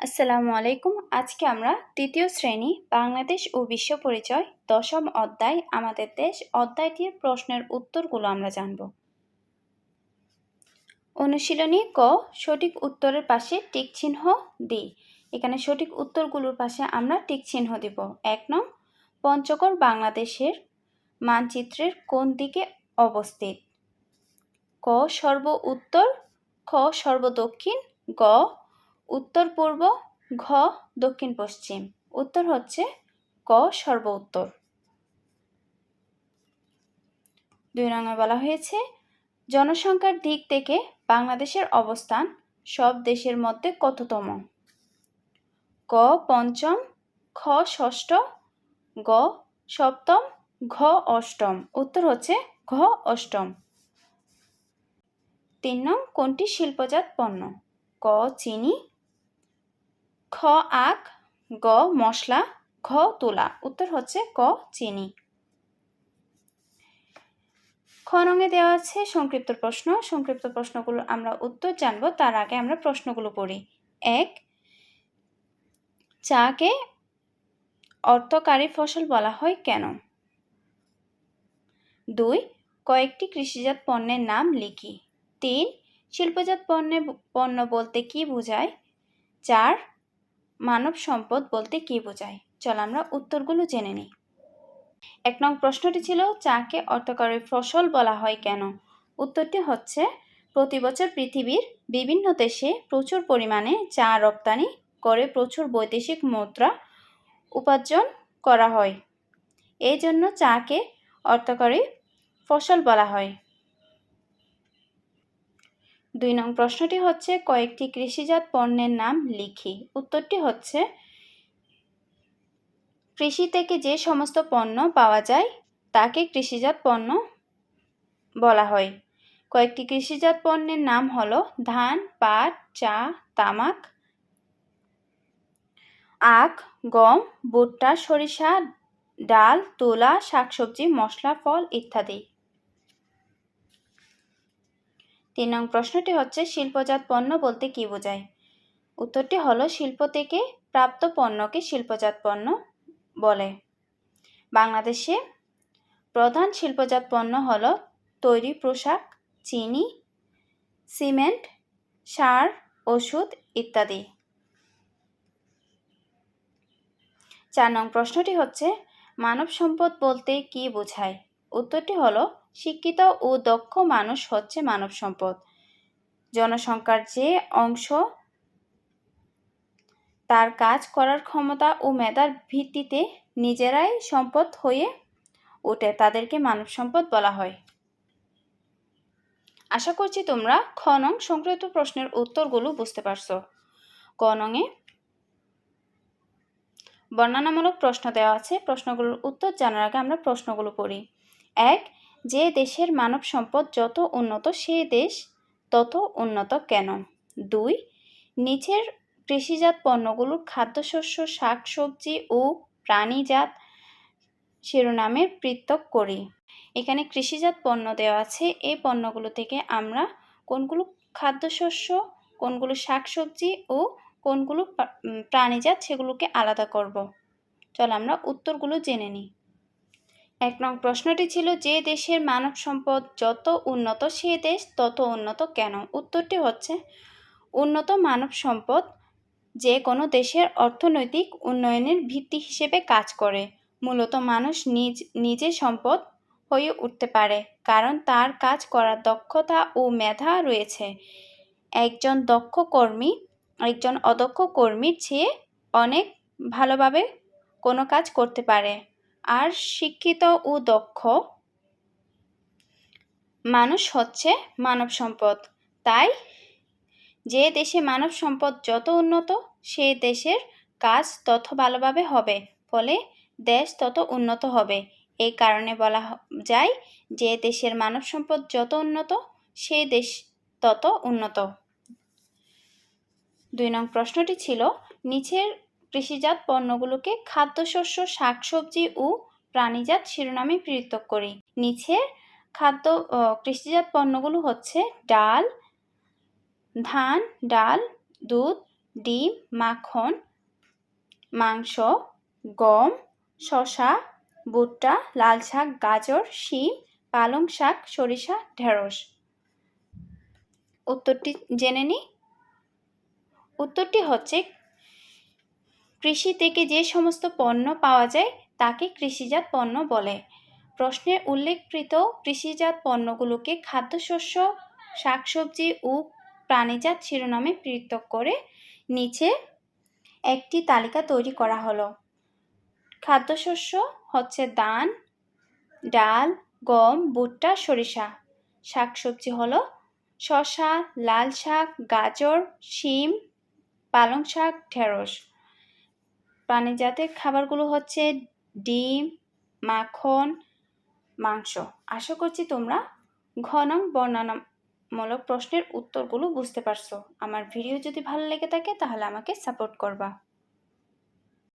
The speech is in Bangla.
আসসালামু আলাইকুম। আজকে আমরা তৃতীয় শ্রেণি বাংলাদেশ ও বিশ্ব পরিচয় দশম অধ্যায় আমাদের দেশ অধ্যায়টির প্রশ্নের উত্তরগুলো আমরা জানব। অনুশীলনী ক, সঠিক উত্তরের পাশে টিক চিহ্ন দিই এখানে সঠিক উত্তরগুলোর পাশে আমরা টিক চিহ্ন দিব। এক নং, পঞ্চগড় বাংলাদেশের মানচিত্রের কোন দিকে অবস্থিত? ক, সর্ব উত্তর, খ সর্বদক্ষিণ গ উত্তর পূর্ব, ঘ, দক্ষিণ পশ্চিম। উত্তর হচ্ছে ক, সর্ব উত্তর। দুই রঙে বলা হয়েছে, জনসংখ্যার দিক থেকে বাংলাদেশের অবস্থান সব দেশের মধ্যে কততম? ক, পঞ্চম, খ, ষষ্ঠ, গ, সপ্তম, ঘ, অষ্টম। উত্তর হচ্ছে ঘ, অষ্টম। তিন নং, কোনটি শিল্পজাত পণ্য? ক, চিনি খ, আখ, গ, মশলা, ঘ, তুলা। উত্তর হচ্ছে ক, চিনি। খ রঙে দেওয়া আছে সংক্ষিপ্ত প্রশ্ন। সংক্ষিপ্ত প্রশ্নগুলো আমরা উত্তর জানব, তার আগে আমরা প্রশ্নগুলো পড়ি। এক, চাকে অর্থকারী ফসল বলা হয় কেন? দুই, কয়েকটি কৃষিজাত পণ্যের নাম লিখি। তিন, শিল্পজাত পণ্যে পণ্য বলতে কি বোঝায়? চার মানব সম্পদ বলতে কি বোঝায়? চল আমরা উত্তরগুলো জেনে নিই। এক নং প্রশ্নটি ছিল, চাকে অর্থকরী ফসল বলা হয় কেন? উত্তরটি হচ্ছে, প্রতি বছর পৃথিবীর বিভিন্ন দেশে প্রচুর পরিমাণে চা রপ্তানি করে প্রচুর বৈদেশিক মুদ্রা উপার্জন করা হয়। এই জন্য চাকে অর্থকরী ফসল বলা হয়। দুই নং প্রশ্নটি হচ্ছে, কয়েকটি কৃষিজাত পণ্যের নাম লিখি। উত্তরটি হচ্ছে, কৃষি থেকে যে সমস্ত পণ্য পাওয়া যায়, তাকে কৃষিজাত পণ্য বলা হয়। কয়েকটি কৃষিজাত পণ্যের নাম হলো ধান, পাট, চা, তামাক, আখ, গম, ভুট্টা, সরিষা, ডাল, তুলা, শাকসবজি, মশলা, ফল ইত্যাদি। তিন নং প্রশ্নটি হচ্ছে, শিল্পজাত পণ্য বলতে কি বোঝায়? উত্তরটি হলো, শিল্প থেকে প্রাপ্ত পণ্যকে শিল্পজাত পণ্য বলে। বাংলাদেশে প্রধান শিল্পজাত পণ্য হল তৈরি পোশাক, চিনি, সিমেন্ট, সার, ওষুধ ইত্যাদি। চার নং প্রশ্নটি হচ্ছে, মানব সম্পদ বলতে কি বোঝায়? উত্তরটি হলো শিক্ষিত ও দক্ষ মানুষ হচ্ছে মানব সম্পদ। জনসংখ্যার যে অংশ, তার কাজ করার ক্ষমতা ও মেধার ভিত্তিতে নিজেরাই সম্পদ হয়ে ওঠে, তাদেরকে মানব সম্পদ বলা হয়। আশা করছি তোমরা খ নং সংক্রান্ত প্রশ্নের উত্তরগুলো বুঝতে পারছ। নংয়ে বর্ণনামূলক প্রশ্ন দেওয়া আছে। প্রশ্নগুলোর উত্তর জানার আগে আমরা প্রশ্নগুলো পড়ি। এক যে দেশের মানব সম্পদ যত উন্নত, সে দেশ তত উন্নত কেন? দুই, নিচের কৃষিজাত পণ্যগুলোর খাদ্যশস্য, শাকসবজি ও প্রাণীজাত শিরোনামে পৃথক করি। এখানে কৃষিজাত পণ্য দেওয়া আছে। এই পণ্যগুলো থেকে আমরা কোনগুলো খাদ্যশস্য, কোনগুলো শাকসবজি ও কোনগুলো প্রাণীজাত সেগুলোকে আলাদা করব। চল আমরা উত্তরগুলো জেনে নিই। এক নং প্রশ্নটি ছিল, যে দেশের মানব সম্পদ যত উন্নত, সে দেশ তত উন্নত কেন? উত্তরটি হচ্ছে, উন্নত মানব সম্পদ যে কোনো দেশের অর্থনৈতিক উন্নয়নের ভিত্তি হিসেবে কাজ করে। মূলত মানুষ নিজ, নিজে সম্পদ হয়ে উঠতে পারে, কারণ তার কাজ করার দক্ষতা ও মেধা রয়েছে। একজন দক্ষ কর্মী, একজন অদক্ষ কর্মীর চেয়ে অনেক ভালোভাবে কোনো কাজ করতে পারে। আর শিক্ষিত ও দক্ষ মানুষ হচ্ছে মানব সম্পদ। তাই যে দেশে মানব সম্পদ যত উন্নত, সে দেশের কাজ তত ভালোভাবে হবে, ফলে দেশ তত উন্নত হবে। এই কারণে বলা যায় যে দেশের মানব সম্পদ যত উন্নত, সে দেশ তত উন্নত। দুই নং প্রশ্নটি ছিল, নিচের কৃষিজাত পণ্যগুলোকে খাদ্যশস্য, শাকসবজি ও প্রাণীজাত শিরোনামে পৃথক করি। নিচে খাদ্য কৃষিজাত পণ্যগুলো হচ্ছে ডাল, ধান, ডাল, দুধ, ডিম, মাখন, মাংস, গম, শসা, ভুট্টা, লাল শাক, গাজর, শিম, পালং শাক, সরিষা, ঢেঁড়স। উত্তরটি জেনে নিই উত্তরটি হচ্ছে কৃষি থেকে যে সমস্ত পণ্য পাওয়া যায়, তাকে কৃষিজাত পণ্য বলে। প্রশ্নে উল্লেখকৃত কৃষিজাত পণ্যগুলোকে খাদ্যশস্য, শাকসবজি ও প্রাণীজাত শিরোনামে পৃথক করে নিচে একটি তালিকা তৈরি করা হলো। খাদ্যশস্য হচ্ছে ধান, ডাল, গম, ভুট্টা, সরিষা। শাকসবজি হলো শসা লাল শাক গাজর, শিম পালং শাক ঢেঁড়স। প্রাণীজাতের খাবারগুলো হচ্ছে ডিম, মাখন, মাংস। আশা করছি তোমরা ঘনং বর্ণনামূলক প্রশ্নের উত্তরগুলো বুঝতে পারছ। আমার ভিডিও যদি ভালো লেগে থাকে তাহলে আমাকে সাপোর্ট করবা।